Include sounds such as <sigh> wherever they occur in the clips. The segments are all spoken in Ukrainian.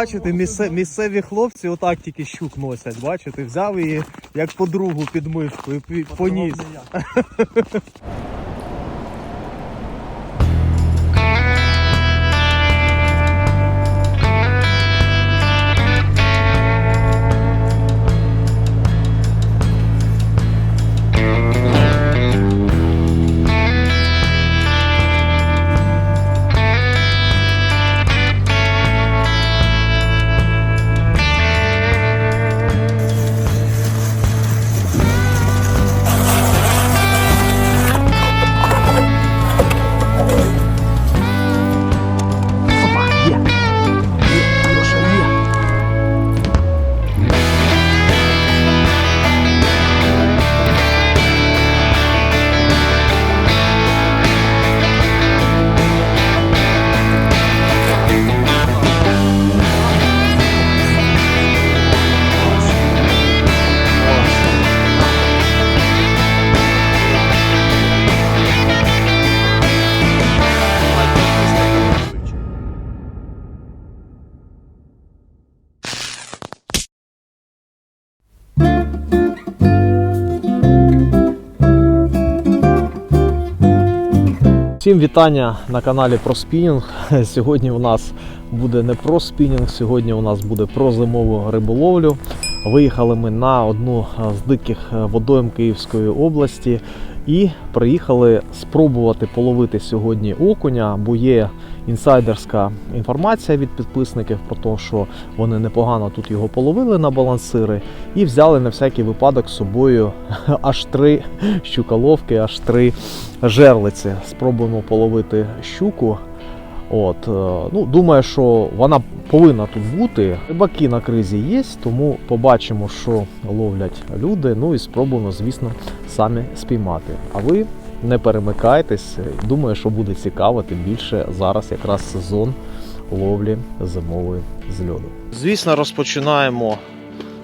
Бачите, місце- місцеві хлопці отак тільки щук носять. Бачите, взяв її як подругу під мишку і поніс. <laughs> Всім вітання на каналі спінінг. <laughs> Сьогодні у нас буде не про спінінг, сьогодні у нас буде про зимову риболовлю. Виїхали ми на одну з диких водойм Київської області і приїхали спробувати половити сьогодні окуня, бо є інсайдерська інформація від підписників про те, що вони непогано тут його половили на балансири і взяли на всякий випадок з собою <laughs> аж три щуколовки, аж три жерлиці. Спробуємо половити щуку. От, е, ну, думаю, що вона повинна тут бути. Рибаки на кризі є, тому побачимо, що ловлять люди. Ну і спробуємо, звісно, самі спіймати. А ви не перемикайтесь. Думаю, що буде цікаво, тим більше зараз якраз сезон ловлі зимової з льоду. Звісно, розпочинаємо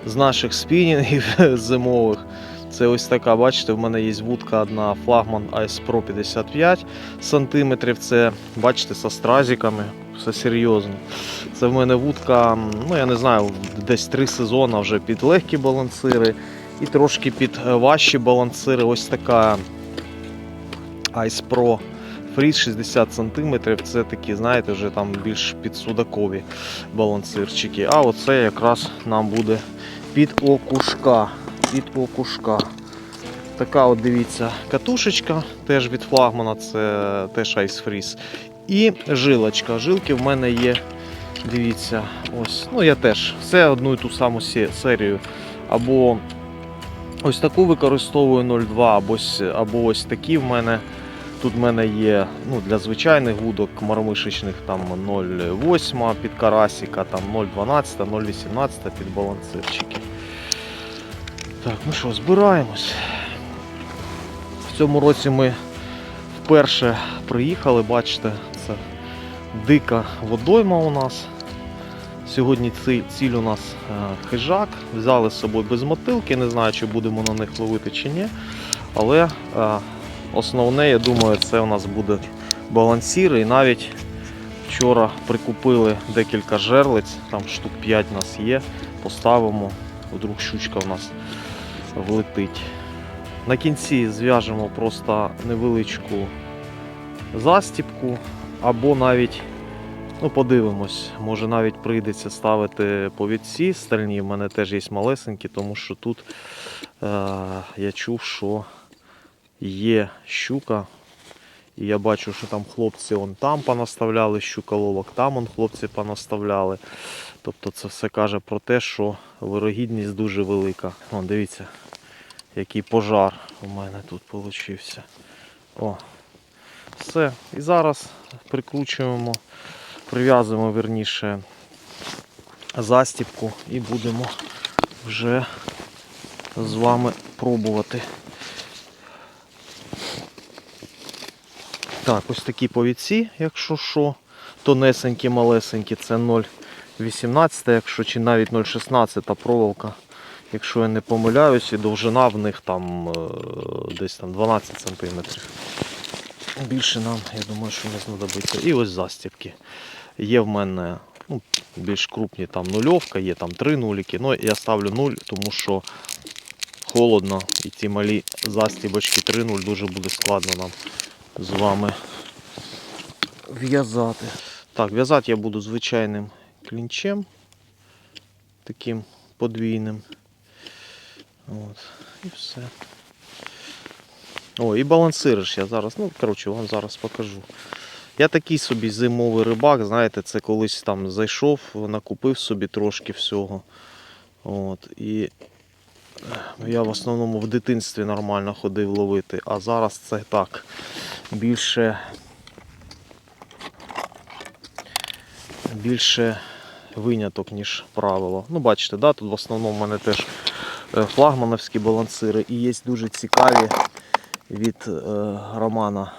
з наших спінінгів <laughs> зимових. Це ось така, бачите, в мене є вудка одна флагман Ice Pro 55 см. Це, бачите, со стразиками, все серйозно. Це в мене вудка, ну я не знаю, десь три сезони вже під легкі балансири і трошки під е, важчі балансири. Ось така Ice Pro Freeze 60 см. Це такі, знаєте, вже там більш підсудакові балансирчики. А оце якраз нам буде під окушка. Під окушка. Така от дивіться катушечка, теж від флагмана, це теж Ice Freeze. І жилочка. Жилки в мене є. Дивіться, ось. Ну я теж все одну і ту саму серію. Або ось таку використовую 0,2, або, ось- або ось такі в мене. Тут в мене є ну, для звичайних вудок мармишечних там 0,8 під карасика, там 0,12, 0,18 під балансирчики. Так, ну що, збираємось. В цьому році ми вперше приїхали, бачите, це дика водойма у нас. Сьогодні ціль, у нас е, хижак. Взяли з собою без мотилки, не знаю, чи будемо на них ловити чи ні. Але е, основне, я думаю, це у нас буде балансіри. І навіть вчора прикупили декілька жерлиць, там штук 5 у нас є. Поставимо, вдруг щучка у нас влетить. На кінці зв'яжемо просто невеличку застіпку, або навіть, ну подивимось, може навіть прийдеться ставити повідці стальні. В мене теж є малесенькі, тому що тут е, я чув, що є щука. І я бачу, що там хлопці он там понаставляли щуколовок, там он хлопці понаставляли. Тобто це все каже про те, що вирогідність дуже велика. О, дивіться, який пожар у мене тут вийшов. О, все. І зараз прикручуємо, прив'язуємо верніше застіпку і будемо вже з вами пробувати. Так, ось такі повідці, якщо що, тонесенькі, малесенькі, це 0,18, якщо чи навіть 0,16 проволока. Якщо я не помиляюсь, і довжина в них там е, десь там 12 см. Більше нам, я думаю, що не знадобиться. І ось застібки. Є в мене ну, більш крупні, там нульовка, є там три нуліки. Ну, я ставлю 0, тому що холодно і ці малі застібочки 3-0 дуже буде складно нам з вами в'язати. Так, в'язати я буду звичайним клінчем, таким подвійним. От, і все. О, і балансириш я зараз, ну, коротше, вам зараз покажу. Я такий собі зимовий рибак, знаєте, це колись там зайшов, накупив собі трошки всього. От, і я в основному в дитинстві нормально ходив ловити, а зараз це так більше. Більше виняток, ніж правило. Ну, бачите, да, тут в основному в мене теж е, флагмановські балансири і є дуже цікаві від е, Романа.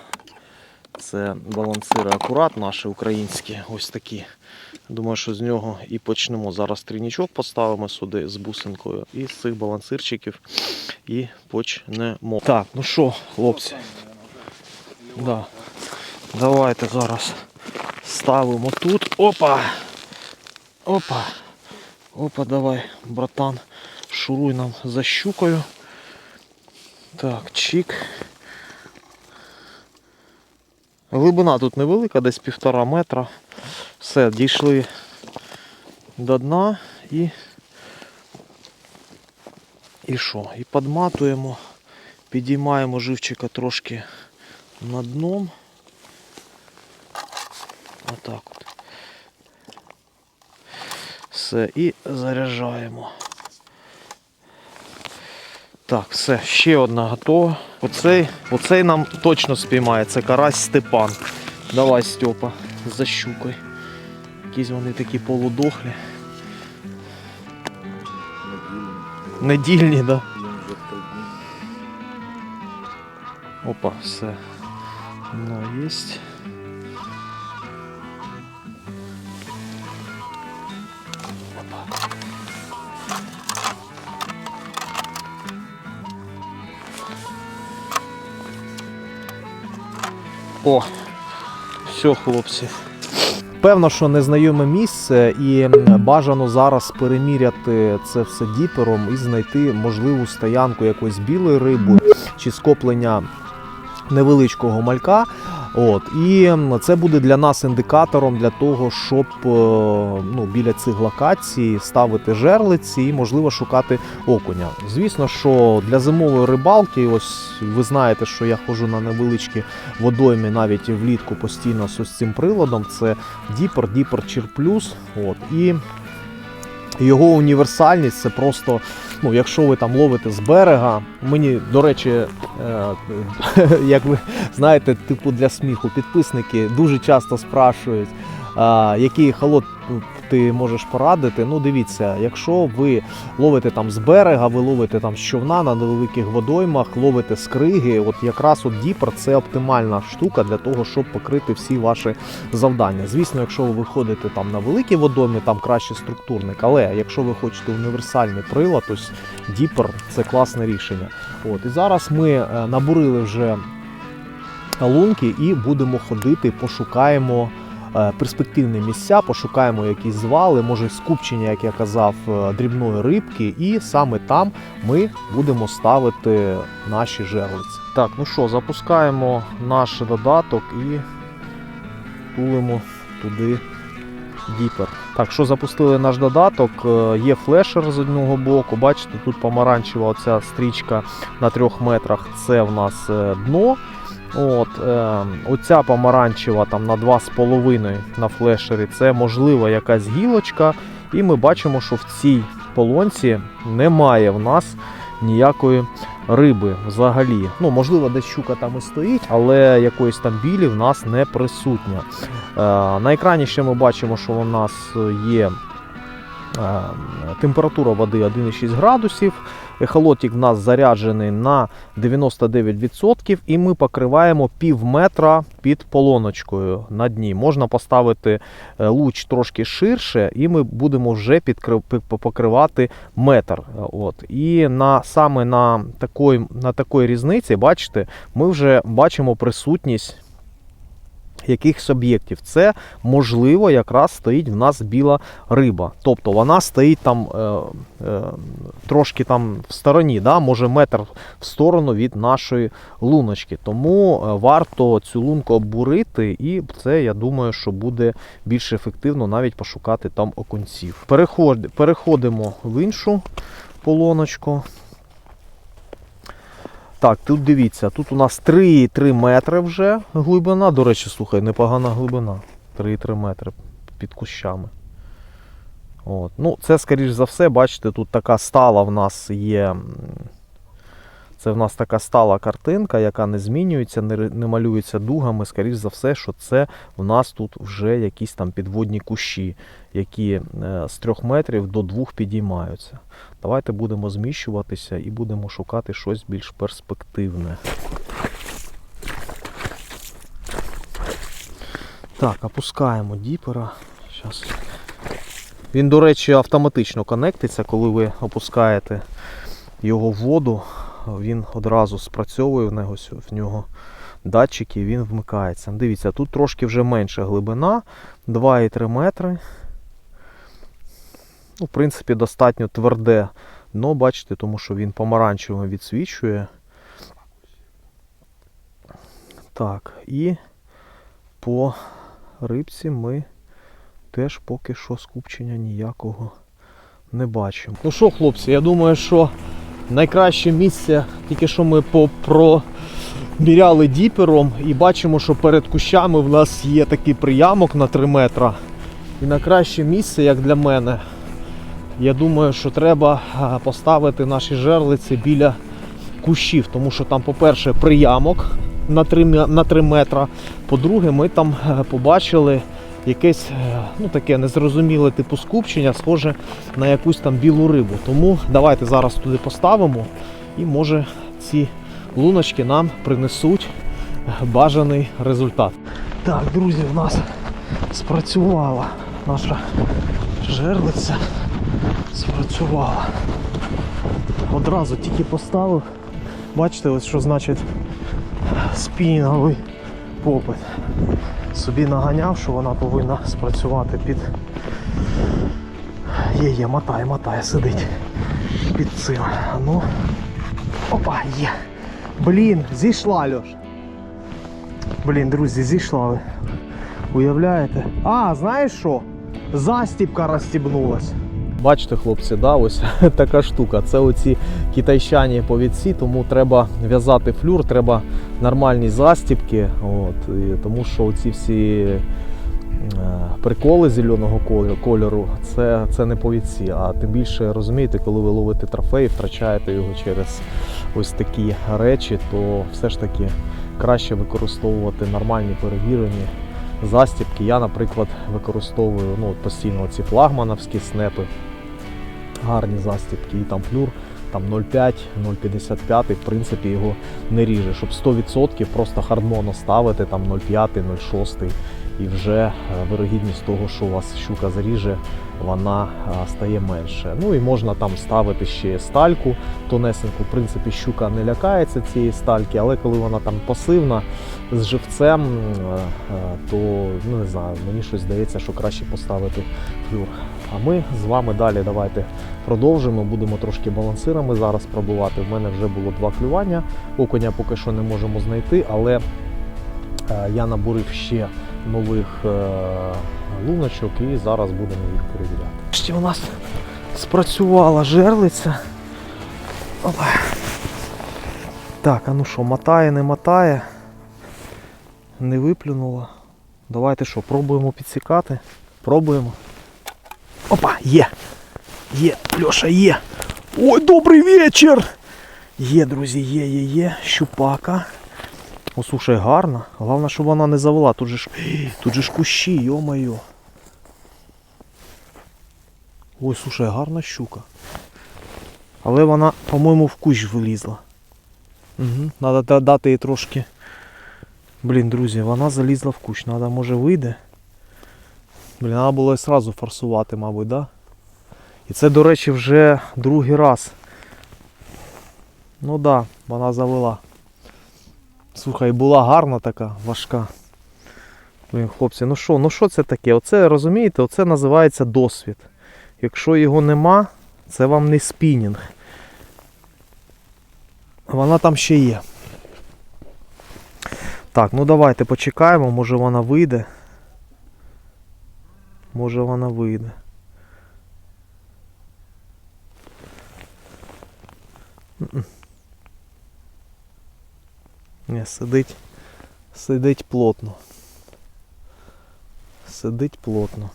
Це балансири акурат наші українські, ось такі. Думаю, що з нього і почнемо. Зараз трійничок поставимо сюди з бусинкою і з цих балансирчиків і почнемо. Так, ну що, хлопці, да. давайте зараз ставимо тут. Опа! Опа! Опа, давай, братан, шуруй нам за щукою. Так, чик. Глибина тут невелика, десь півтора метра. Все, дійшли до дна і. І що? І підматуємо, підіймаємо живчика трошки на дном. Отак от. Все, і заряджаємо. Так, все, ще одна готова. Оцей, оцей нам точно спіймає. Це карась Степан. Давай, Степа, за щукою. Якісь вони такі полудохлі. Недільні, да. Опа, все. Ну, есть. О, все, хлопці. Певно, що незнайоме місце, і бажано зараз переміряти це все діпером і знайти можливу стоянку якоїсь білої риби чи скоплення невеличкого малька. От, і це буде для нас індикатором для того, щоб е, ну, біля цих локацій ставити жерлиці і, можливо, шукати окуня. Звісно, що для зимової рибалки, ось ви знаєте, що я ходжу на невеличкі водойми навіть влітку постійно з цим приладом. Це Діпер, Діпер Чір Плюс. От, і його універсальність це просто, ну, якщо ви там ловите з берега, мені, до речі, е, <laughs> як ви знаєте, типу для сміху, підписники дуже часто спрашують, який холод ти можеш порадити. Ну, дивіться, якщо ви ловите там з берега, ви ловите там з човна на невеликих водоймах, ловите з криги, от якраз от Діпер це оптимальна штука для того, щоб покрити всі ваші завдання. Звісно, якщо ви виходите там на великі водойми, там краще структурник, але якщо ви хочете універсальний прилад, то Діпер це класне рішення. От і зараз ми е, набурили вже лунки і будемо ходити, пошукаємо перспективні місця, пошукаємо якісь звали, може скупчення, як я казав, е, дрібної рибки, і саме там ми будемо ставити наші жерлиці. Так, ну що, запускаємо наш додаток і тулимо туди діпер. Так, що запустили наш додаток, е, є флешер з одного боку. Бачите, тут помаранчева оця стрічка на трьох метрах. Це в нас е, дно. От, е, оця помаранчева там на 2,5 на флешері. Це можливо якась гілочка. І ми бачимо, що в цій полонці немає в нас ніякої риби взагалі. Ну, можливо, десь щука там і стоїть, але якоїсь там білі в нас не присутня. Е, на екрані ще ми бачимо, що у нас є е, температура води 1,6 градусів. Ехолотик в нас заряджений на 99% і ми покриваємо пів метра під полоночкою на дні. Можна поставити е, луч трошки ширше, і ми будемо вже підкри- покривати метр. От. І на, саме на такої, на такої різниці, бачите, ми вже бачимо присутність якихось об'єктів. Це можливо якраз стоїть в нас біла риба. Тобто вона стоїть там е, е, трошки там в стороні, да? може метр в сторону від нашої луночки. Тому е, варто цю лунку обурити, і це я думаю, що буде більш ефективно навіть пошукати там окунців. Переход, переходимо в іншу полоночку. Так, тут дивіться, тут у нас 3,3 метри вже глибина. До речі, слухай, непогана глибина. 3,3 метри під кущами. От. Ну, це, скоріш за все, бачите, тут така стала в нас є. Це в нас така стала картинка, яка не змінюється, не, не малюється дугами. Скоріш за все, що це в нас тут вже якісь там підводні кущі, які е, з 3 метрів до 2 підіймаються. Давайте будемо зміщуватися і будемо шукати щось більш перспективне. Так, опускаємо діпера. Щас. Він, до речі, автоматично конектиться, коли ви опускаєте його в воду. Він одразу спрацьовує в нього, в нього датчики, і він вмикається. Дивіться, тут трошки вже менша глибина, 2,3 метри. Ну, в принципі, достатньо тверде дно, бачите, тому що він помаранчевим відсвічує. Так, і по рибці ми теж поки що скупчення ніякого не бачимо. Ну що, хлопці, я думаю, що найкраще місце, тільки що ми проміряли діпером і бачимо, що перед кущами в нас є такий приямок на 3 метра. І найкраще місце, як для мене, я думаю, що треба поставити наші жерлиці біля кущів, тому що там, по-перше, приямок на 3, на 3 метра. По-друге, ми там е, побачили якесь е, ну, таке незрозуміле типу скупчення, схоже на якусь там білу рибу. Тому давайте зараз туди поставимо і може ці луночки нам принесуть бажаний результат. Так, друзі, у нас спрацювала наша жерлиця. Спрацювала. Одразу тільки поставив. Бачите, ось що значить спінінговий попит. Собі наганяв, що вона повинна спрацювати під. Є, є, мотає, мотає, сидить під цим. Ну. Опа, є. Блін, зійшла Льош. Блін, друзі, зійшла ви. Уявляєте? А, знаєш що? Застіпка розстібнулась. Бачите, хлопці, да, ось <laughs> така штука. Це оці китайщані повідці, тому треба в'язати флюр, треба нормальні застіпки. От, і тому що оці всі е, приколи зеленого кольору- це, це не повідці. А тим більше розумієте, коли ви ловите трофей, втрачаєте його через ось такі речі, то все ж таки краще використовувати нормальні перевірені застіпки. Я, наприклад, використовую ну, постійно ці флагмановські снепи, гарні застіпки, і там флюр там 0,5, 0,55, в принципі, його не ріже. Щоб 100% просто хардмоно ставити, там 0,5, 0,6 і вже е, вирогідність того, що у вас щука заріже, вона е, стає менше. Ну і можна там ставити ще стальку тонесеньку. В принципі, щука не лякається цієї стальки, але коли вона там пасивна з живцем, е, то ну не знаю, мені щось здається, що краще поставити флюр. А ми з вами далі давайте продовжимо. Будемо трошки балансирами зараз пробувати. В мене вже було два клювання. Окуня поки що не можемо знайти, але е, я набурив ще нових е, луночок і зараз будемо їх перевіряти. Ще у нас спрацювала жерлиця. Опа. Так, а ну що, мотає, не мотає. Не виплюнула. Давайте що, пробуємо підсікати. Пробуємо. Опа, є. Є, Льоша, є. Ой, добрий вечір! Є, друзі, є, є, є. Щупака. О, слушай, гарна. Головне, щоб вона не завела. Тут же ж, <gasps> тут же ж кущі, йо-моє. Ой, слушай, гарна щука. Але вона, по-моєму, в кущ вилізла. Угу. Надо дати їй трошки. Блін, друзі, вона залізла в кущ. Надо, може, вийде. Блін, треба було і сразу форсувати, мабуть, да? І це, до речі, вже другий раз. Ну да, вона завела. Слухай, була гарна така, важка. Блін, хлопці, ну що, ну що це таке? Оце розумієте, оце називається досвід. Якщо його нема, це вам не спінінг. Вона там ще є. Так, ну давайте почекаємо, може вона вийде. Може вона вийде. М-м. Сидить. Сидить плотно. Сидить плотно.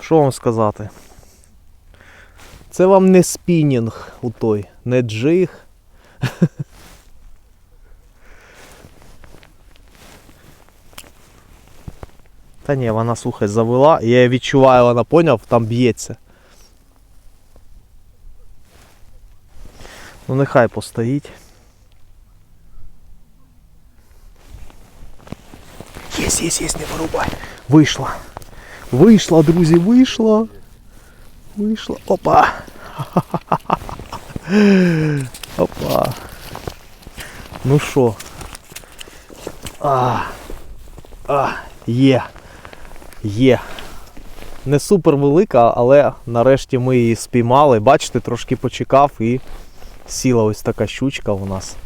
Що вам сказати? Це вам не спінінг у той, не джиг. <laughs> Та ні, вона слухай, завела, я відчуваю, вона поняв, там б'ється. Ну нехай постоїть. Єс, єс, єс, не вирубай. Вийшла. Вийшла, друзі, вийшла. Вийшла. Опа. <laughs> Опа. Ну що? А. А, є. Є. Не супер велика, але нарешті ми її спіймали. Бачите, трошки почекав і сіла ось така щучка у нас.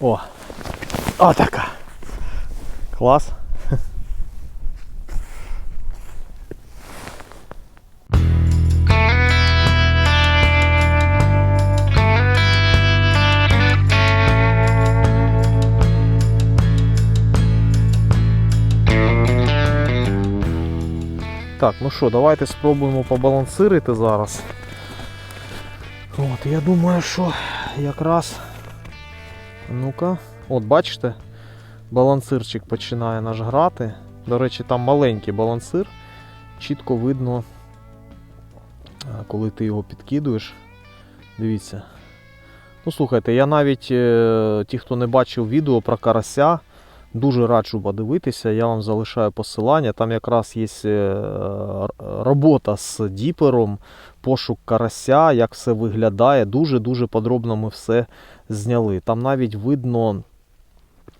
О! О, така. Клас. Так, ну що, давайте спробуємо побалансирити зараз. От, я думаю, що якраз. Ну-ка. От бачите, балансирчик починає наш грати. До речі, там маленький балансир. Чітко видно, коли ти його підкидуєш. Дивіться. Ну, слухайте, я навіть е, ті, хто не бачив відео про карася, дуже раджу подивитися. Я вам залишаю посилання. Там якраз є е, робота з діпером, пошук карася, як все виглядає. Дуже-дуже подробно ми все зняли. Там навіть видно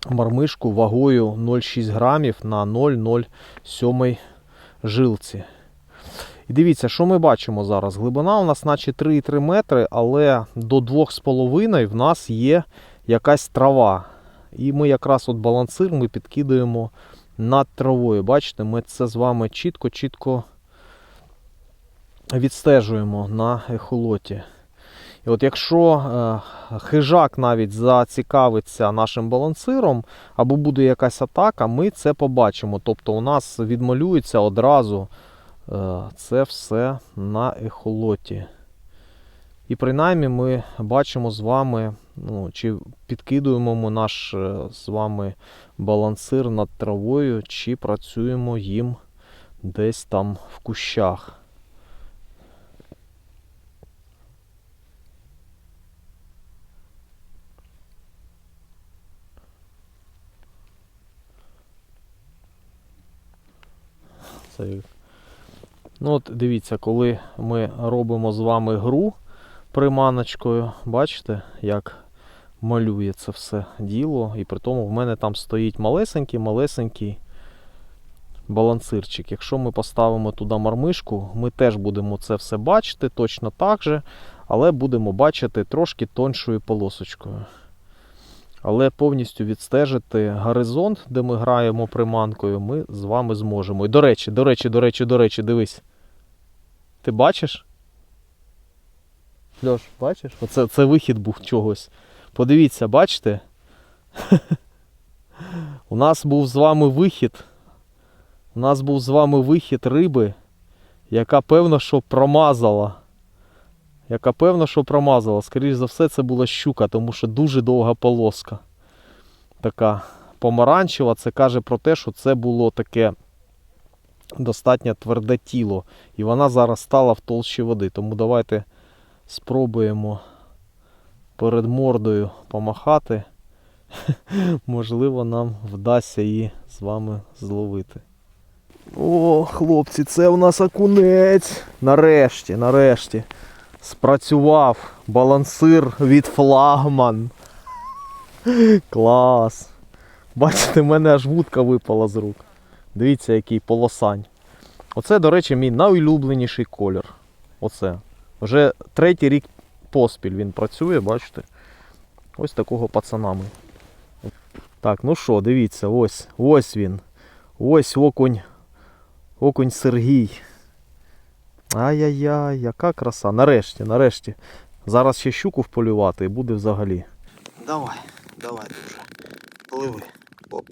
мармишку вагою 0,6 грамів на 0,07 жилці. І дивіться, що ми бачимо зараз. Глибина у нас наче 3,3 метри, але до 2,5 в нас є якась трава. І ми якраз от балансир ми підкидаємо над травою. Бачите, ми це з вами чітко-чітко відстежуємо на ехолоті. І от якщо е, хижак навіть зацікавиться нашим балансиром, або буде якась атака, ми це побачимо. Тобто у нас відмалюється одразу е, це все на ехолоті. І принаймні ми бачимо з вами, ну, чи підкидуємо ми наш е, з вами балансир над травою, чи працюємо їм десь там в кущах. Це... Ну от дивіться, коли ми робимо з вами гру приманочкою, бачите, як малює це все діло. І при тому в мене там стоїть малесенький, малесенький балансирчик. Якщо ми поставимо туди мармишку, ми теж будемо це все бачити точно так же, але будемо бачити трошки тоншою полосочкою. Але повністю відстежити горизонт, де ми граємо приманкою, ми з вами зможемо. І до речі, до речі, до речі, до речі, дивись. Ти бачиш? Льош, бачиш? Оце це вихід був чогось. Подивіться, бачите? <laughs> У нас був з вами вихід. У нас був з вами вихід риби, яка певно, що промазала. Яка певно, що промазала. Скоріше за все, це була щука, тому що дуже довга полоска. Така помаранчева. Це каже про те, що це було таке достатньо тверде тіло. І вона зараз стала в толщі води. Тому давайте спробуємо перед мордою помахати. <laughs> Можливо, нам вдасться її з вами зловити. О, хлопці, це у нас окунець. Нарешті, нарешті. Спрацював балансир від флагман. Клас. Бачите, в мене аж вудка випала з рук. Дивіться, який полосань. Оце, до речі, мій найулюбленіший колір. Оце. Вже третій рік поспіль він працює, бачите? Ось такого пацана ми. Так, ну що, дивіться, ось, ось він. Ось окунь. Окунь Сергій. Ай-яй-яй, яка краса. Нарешті, нарешті. Зараз ще щуку вполювати і буде взагалі. Давай, давай, друже. Пливи. Оп.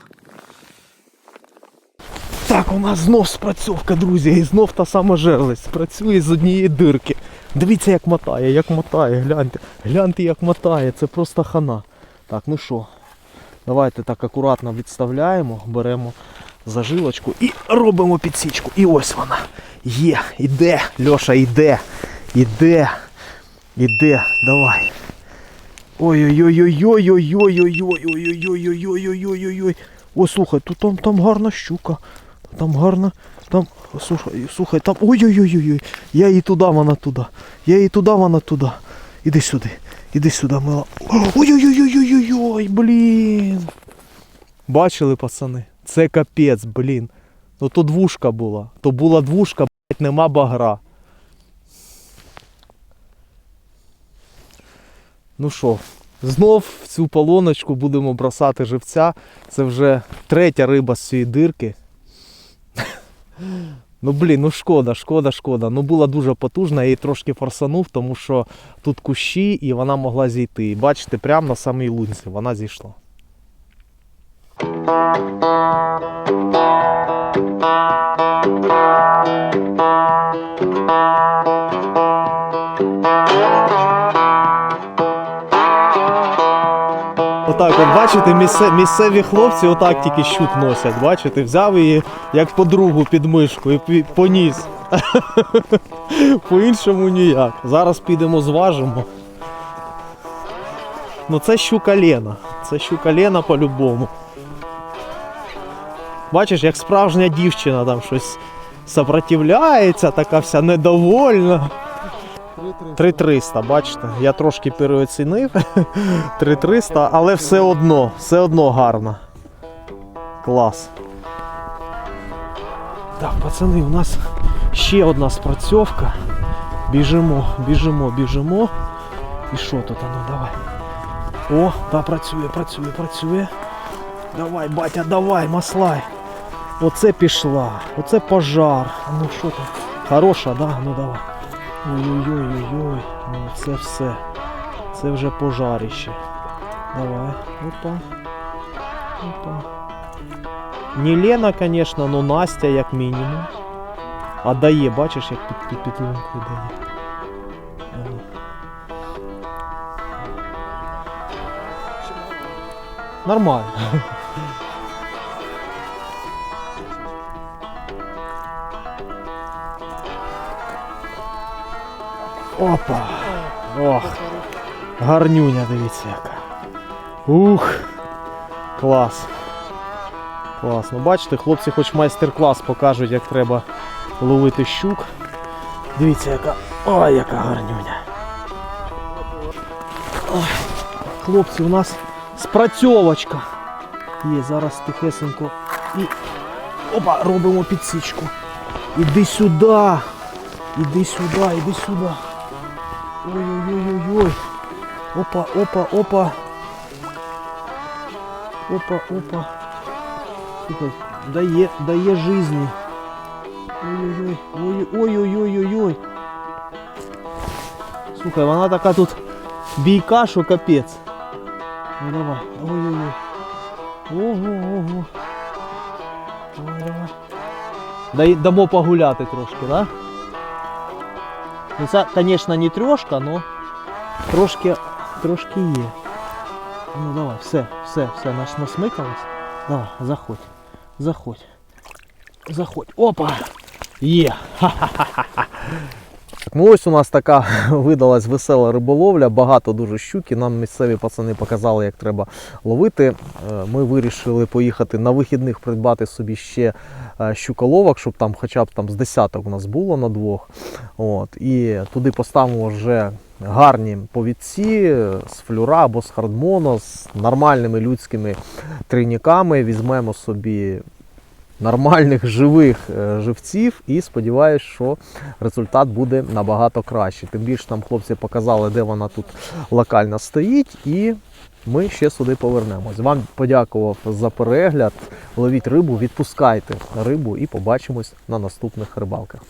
Так, у нас знов спрацьовка, друзі, і знов та сама жерлисть. Працює з однієї дирки. Дивіться, як мотає, як мотає, гляньте. Гляньте, як мотає, це просто хана. Так, ну що, давайте так акуратно відставляємо, беремо зажилочку і робимо підсічку. І ось вона. Є, іде, Льоша, іде, іде, іде, давай. Ой-ой-ой-ой-ой-ой-ой-ой-ой-ой-ой-ой-ой-ой-ой-ой. О, слухай, тут там гарна щука. Там гарна. Там. Слухай, слухай, там. Ой-ой-ой-ой. Я її туди, вона туди. Я її туди, вона туди. Іди сюди. Іди сюди, мила. Ой-ой-ой-ой-ой-ой, блін. Бачили, пацани? Це капець, блін. Ну то двушка була. То була двушка, блядь, нема багра. Ну що, знов в цю полоночку будемо бросати живця. Це вже третя риба з цієї дирки. <gasps> Ну блін, ну шкода, шкода, шкода. Ну була дуже потужна, я її трошки форсанув, тому що тут кущі і вона могла зійти. І бачите, прямо на самій лунці вона зійшла. Бачите, місце, місцеві хлопці отак тільки щут носять. Бачите, взяв її як подругу під мишку і поніс. <laughs> По-іншому ніяк. Зараз підемо зважимо. Ну це щука Лена. Це щука Лена по-любому. Бачиш, як справжня дівчина там щось сопротивляється, така вся недовольна. 3300, бачите, я трошки переоцінив. <laughs> 3300, але все одно, все одно гарно. Клас. Так, пацани, у нас ще одна спрацьовка. Біжимо, біжимо, біжимо. І що тут воно, давай. О, та працює, працює, працює. Давай, батя, давай, маслай. Оце пішла, оце пожар. Ну що там? Хороша, да? Ну давай. Ой-ой-ой-ой-ой, ну це все. Це вже пожарище. Давай. Опа. Опа. Не Лена, конечно, но Настя як мінімум. А дає, бачиш, як під, під підлункою дає. Нормально. <laughs> Опа. Ох. Гарнюня, дивіться яка. Ух. Клас. Клас. Ну бачите, хлопці хоч майстер-клас покажуть, як треба ловити щук. Дивіться, яка. Ой, яка гарнюня. Ой. Хлопці, у нас спрацьовочка. Є, зараз тихесенько. І. Опа, робимо підсічку. Іди сюди. Іди сюди, іди сюди. Ой-ой-ой-ой-ой. Опа, опа, опа. Опа, опа. Слухай, дає, дає жизни. Ой-ой-ой, ой- ой-ой-ой-ой-ой. Слухай, вона така тут бійка, що капець. Ну давай, ой-ой-ой. Ого-ого. Давай, давай. Дай, дамо погуляти трошки, да? Ну це, звісно, не трьошка, но трошки, трошки є. Ну давай, все, все, все, наш насмикалось. Давай, заходь. Заходь. Заходь. Опа! Є! <laughs> Ха-ха-ха-ха. Ну ось у нас така <laughs> видалась весела риболовля, багато дуже щуки. Нам місцеві пацани показали, як треба ловити. Е, Ми вирішили поїхати на вихідних придбати собі ще е, щуколовок, щоб там хоча б там з десяток у нас було на двох. От. І туди поставимо вже гарні повідці з флюра або з хардмоно, з нормальними людськими трійниками. Візьмемо собі нормальних живих е, живців і сподіваюся, що результат буде набагато краще. Тим більше нам хлопці показали, де вона тут локально стоїть, і ми ще сюди повернемось. Вам подякував за перегляд. Ловіть рибу, відпускайте рибу і побачимось на наступних рибалках.